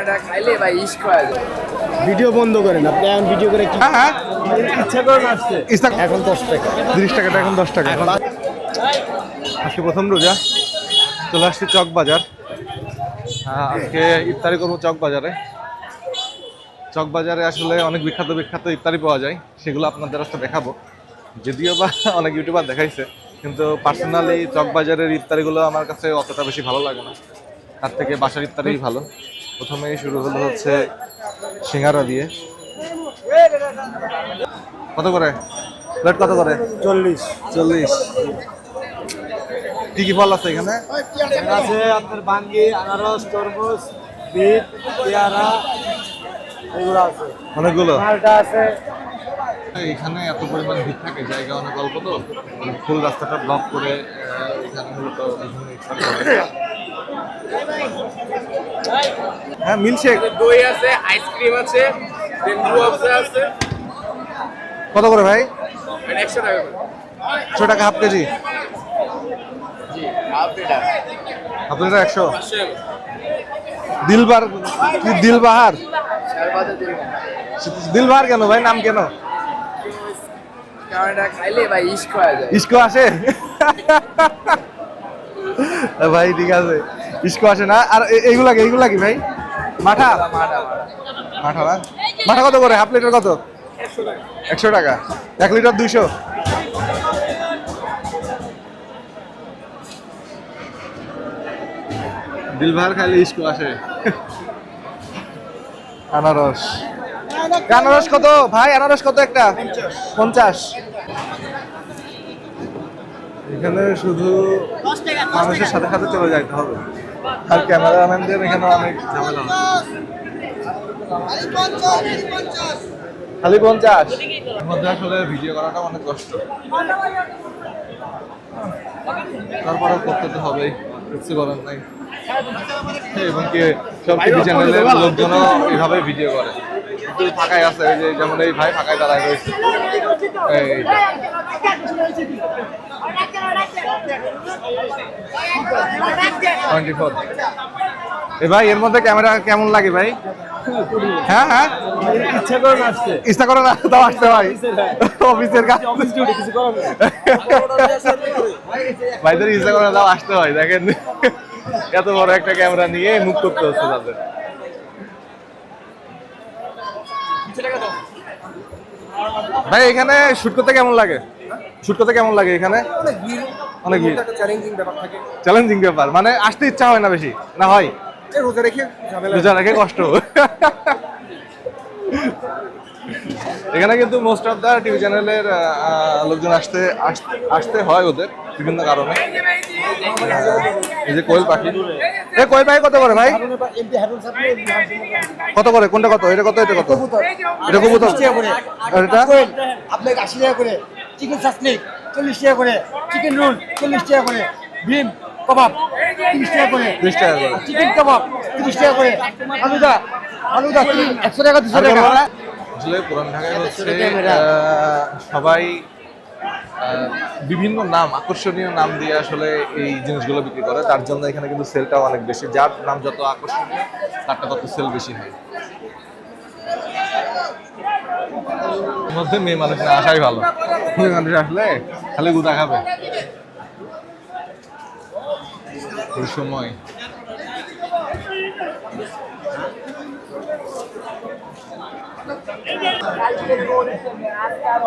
এটা খাইলে ভাই ইস্ক হয়ে যায়। ভিডিও বন্ধ করেন আপনি এখন ভিডিও করে কি হ্যাঁ হ্যাঁ। ইচ্ছা করেন আসছে এখন দশ টাকা। তিরিশ টাকাটা এখন দশ টাকা। এখন আজকে প্রথম রোজা। চলে আসছি চক বাজার। আহ, আজকে ইফতারি করব চক বাজারে। চক বাজারে আসলে অনেক বিখ্যাত বিখ্যাত ইফতারি পাওয়া যায়। সেগুলো আপনাদের আজকে দেখাবো। যদিও বা অনেক ইউটিউবার দেখাইছে কিন্তু পার্সোনালি চক বাজারের ইফতারিগুলো আমার কাছে অতটা বেশি ভালো লাগে না। তার থেকে বাসার ইফতারি ভালো। প্রথমেই শুরু হলো হচ্ছে সিঙ্গারা দিয়ে। কত করে? প্লেট কত করে? চল্লিশ। চল্লিশ। কি কি ফল আছে এখানে? আছে আপনার বাঙ্গি আনারস তরমুজ বিট পেয়ারা এগুলো আছে। অনেকগুলো? মালটা আছে। এখানে এত পরিমাণ ভিড় থাকে জায়গা অনেক অল্প তো। মানে ফুল রাস্তাটা ব্লক করে এখানে মূলত। হ্যাঁ মিল্কশেক দই আছে আইসক্রিম আছে আছে আছে। কত করে ভাই? মানে একশো টাকা করে। একশো টাকা হাফ কেজি? জি হাফ একশো। পাঁচশো দিলবার কি দিলবাহার? দিলবাহার কেন ভাই নাম কেন? ইস্ক যায়। ইস্কো আসে? ভাই ঠিক আছে। ইস্কো আসে না। আর এইগুলা কি এইগুলা কি ভাই? মাঠা? মাঠা না? মাঠা কত করে? হাফ লিটার কত? একশো টাকা। এক লিটার দুইশো। দিলভার খাইলে ইস্কো আসে। আনারস। আনারস কত? ভাই আনারস কত একটা? পঞ্চাশ। এখানে শুধু মানুষের সাথে সাথে চলে যাইতে হবে। আর ক্যামেরাম্যানদের এখানে অনেক ঝামেলা। খালি পঞ্চাশ। মধ্যে আসলে ভিডিও করাটা অনেক কষ্ট। তারপরে করতে তো হবেই, কিছু করার নাই। এবং কি সব টিভি চ্যানেলের লোকজনও এইভাবে ভিডিও করে। একটু ফাঁকায় আছে যে যেমন এই ভাই ফাঁকায় দাঁড়ায় রয়েছে। এই। টোয়েন্টি ফোর এ ভাই এর মধ্যে ক্যামেরা কেমন লাগে ভাই? হ্যাঁ হ্যাঁ? ইচ্ছা করেন আসছে ইচ্ছা করে না তাও আসতে ভাই অফিসের কাজ। অফিস ডিউটি কিছু করার ভাইদের ইচ্ছা করে তাও আসতে হয় দেখেন। এত বড় একটা ক্যামেরা নিয়ে মুখ করতে হচ্ছে তাদের। ভাই এখানে শুট করতে কেমন লাগে? শুট করতে কেমন লাগে এখানে? অনেক চ্যালেঞ্জিং ব্যাপার থাকে। চ্যালেঞ্জিং ব্যাপার মানে আসতে ইচ্ছা হয় না বেশি না হয়? রোজা রেখে রোজা রেখে কষ্ট। এখানে কিন্তু মোস্ট অফ দ্য টিভি চ্যানেলের লোকজন আসতে আসতে- হয় ওদের বিভিন্ন কারণে। এই যে কোয়েল পাখি। এ কোয়েল পাখি কত করে ভাই? কত করে? কোনটা কত? এটা কত এটা কত? এটা কবুতর। এটা? আপনাকে আশি টাকা করে। চিকেন চল্লিশ টাকা করে চিকেন রোল চল্লিশ টাকা করে ভীম কবাব তিরিশ টাকা করে বিশ টাকা করে। চিকেন কাবাব তিরিশ টাকা করে আলুদা আলুদা একশো টাকা দুশো টাকা। আসলে পুরান ঢাকায় হচ্ছে সবাই বিভিন্ন নাম আকর্ষণীয় নাম দিয়ে আসলে এই জিনিসগুলো বিক্রি করে। তার জন্য এখানে কিন্তু সেলটাও অনেক বেশি। যার নাম যত আকর্ষণীয় তারটা তত সেল বেশি হয়। মধ্যে মেয়ে মানুষ না আসাই ভালো। মেয়ে মানুষ আসলে খালি গুদা খাবে। ওই সময়। আজকে আর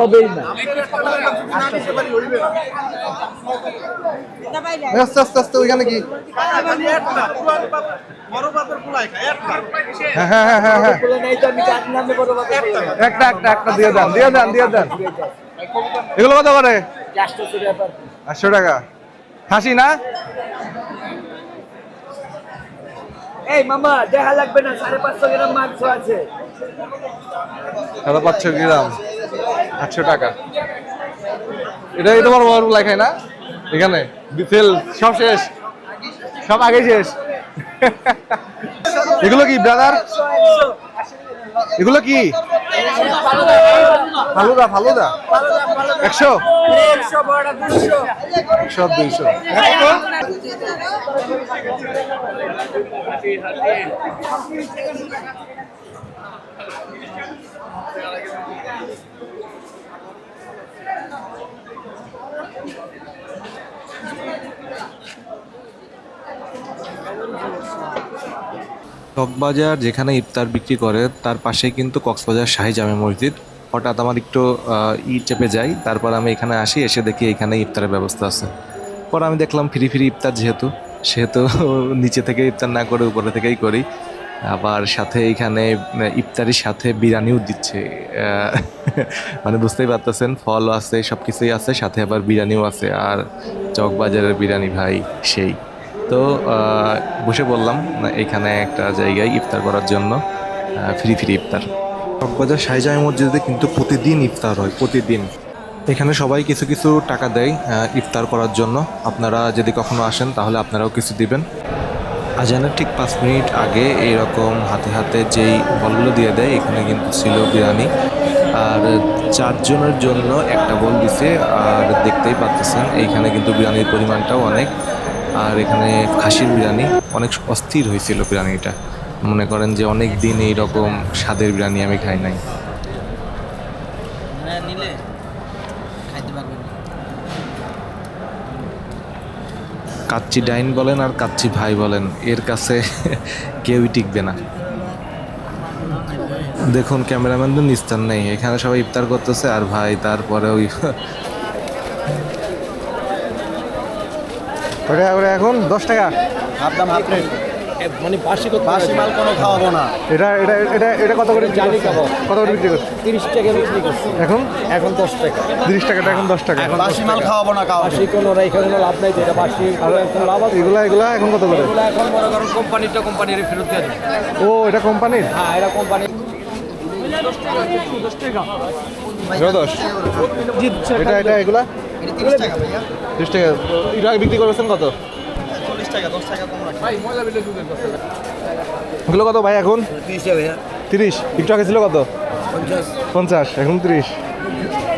হবেই না। আস্তে আস্তে আস্তে ওইখানে কি হ্যাঁ হ্যাঁ হ্যাঁ একটা একটা একটা দিয়ে দেন দিয়ে দেন দিয়ে দেন। এগুলো কত করে? আটশো টাকা। খাসি না? এই মামা দেখা লাগবে না সাড়ে পাঁচশো গ্রাম মাংস আছে। সাড়ে পাঁচশো গ্রাম। আটশো টাকা। এটাই তোমার বড় লাই খায় না? এখানে। তেল সব শেষ। সব আগে শেষ। এগুলো কি ব্রাদার এগুলো কি? ফালুদা ফালুদা। একশো? একশো, দুইশো। চকবাজার যেখানে ইফতার বিক্রি করে, তার পাশে কিন্তু কক্সবাজার শাহী জামে মসজিদ। হঠাৎ আমার একটু ই চেপে যাই তারপর আমি এখানে আসি, এসে দেখি এখানে ইফতারের ব্যবস্থা আছে। পর আমি দেখলাম ফ্রি ফ্রি ইফতার যেহেতু, সেহেতু নিচে থেকে ইফতার না করে উপরে থেকেই করি। আবার সাথে এখানে ইফতারির সাথে বিরিয়ানিও দিচ্ছে। মানে বুঝতেই পারতেছেন ফল আছে সব কিছুই আছে, সাথে আবার বিরিয়ানিও আছে। আর চকবাজারের বিরিয়ানি ভাই সেই। তো বসে বললাম এখানে একটা জায়গায় ইফতার করার জন্য ফ্রি ফ্রি ইফতার। কক্সবাজার শাহজাহান মসজিদে কিন্তু প্রতিদিন ইফতার হয়, প্রতিদিন। এখানে সবাই কিছু কিছু টাকা দেয় ইফতার করার জন্য। আপনারা যদি কখনো আসেন, তাহলে আপনারাও কিছু দিবেন। আজানের ঠিক পাঁচ মিনিট আগে এইরকম হাতে হাতে যেই বলগুলো দিয়ে দেয়, এখানে কিন্তু ছিল বিরিয়ানি আর চারজনের জন্য একটা বল দিছে, আর দেখতেই পাচ্ছেন, এইখানে কিন্তু বিরিয়ানির পরিমাণটাও অনেক। আর এখানে খাসির বিরিয়ানি অনেক অস্থির হয়েছিল বিরিয়ানিটা মনে করেন যে অনেক দিন এইরকম স্বাদের বিরিয়ানি আমি খাই নাই। কাচ্চি ডাইন বলেন আর কাচ্চি ভাই বলেন এর কাছে কেউই টিকবে না। দেখুন ক্যামেরাম্যানদের নিস্তার নেই এখানে সবাই ইফতার করতেছে আর ভাই তারপরে ওই এখন দশ টাকা। হাফ দাম হাফ রেট মানে বাসি বাসি মাল কোনো খাওয়াবো না। এটা এটা এটা এটা কত করে জালি কাবাব। কত করে বিক্রি করছে? তিরিশ টাকা বিক্রি করছে। এখন? এখন দশ টাকা। তিরিশ টাকাটা এখন দশ টাকা। বাসি মাল খাওয়াবো না খাওয়াবো বাসি কোনো এখানে কোনো লাভ নাই এটা বাসি কোনো লাভ আছে। এগুলা এগুলা এখন কত করে? এগুলো এখন মনে করেন কোম্পানিটা কোম্পানির ফেরত দিয়ে ও এটা কোম্পানির? হ্যাঁ এটা কোম্পানি দশ এটা এটা এগুলা? তিরিশ টাকা ভাইয়া। তিরিশ টাকা। এটা বিক্রি করেছেন কত? টাকা দশ টাকা কম রাখি। এগুলো কত ভাই এখন? তিরিশ টাকা তিরিশ। একটু আগে ছিল কত? পঞ্চাশ। পঞ্চাশ এখন তিরিশ।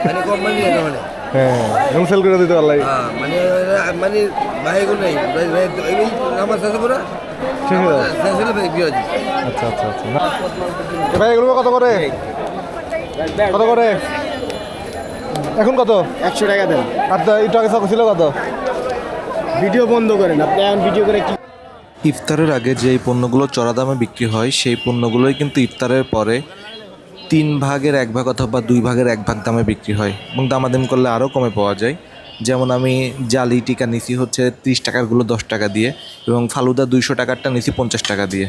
মানে মানে হ্যাঁ এখন সেল করে দিতে পারলাই। মানে মানে নেই। আমার পুরো ঠিক আছে আচ্ছা আচ্ছা আচ্ছা। ভাই এগুলো কত করে? কত করে? এখন কত? একশো টাকা দেন। আর তা একটু আগে ছিল কত? ভিডিও বন্ধ করেন। আপনি এখন ভিডিও করে কি ইফতারের আগে যেই পণ্যগুলো চড়া দামে বিক্রি হয়, সেই পণ্যগুলোই কিন্তু ইফতারের পরে তিন ভাগের এক ভাগ অথবা দুই ভাগের এক ভাগ দামে বিক্রি হয় এবং দামাদাম করলে আরও কমে পাওয়া যায়। যেমন আমি জালি টিকা নিছি হচ্ছে ত্রিশ টাকারগুলো দশ টাকা দিয়ে এবং ফালুদা দুইশো টাকারটা নিছি পঞ্চাশ টাকা দিয়ে।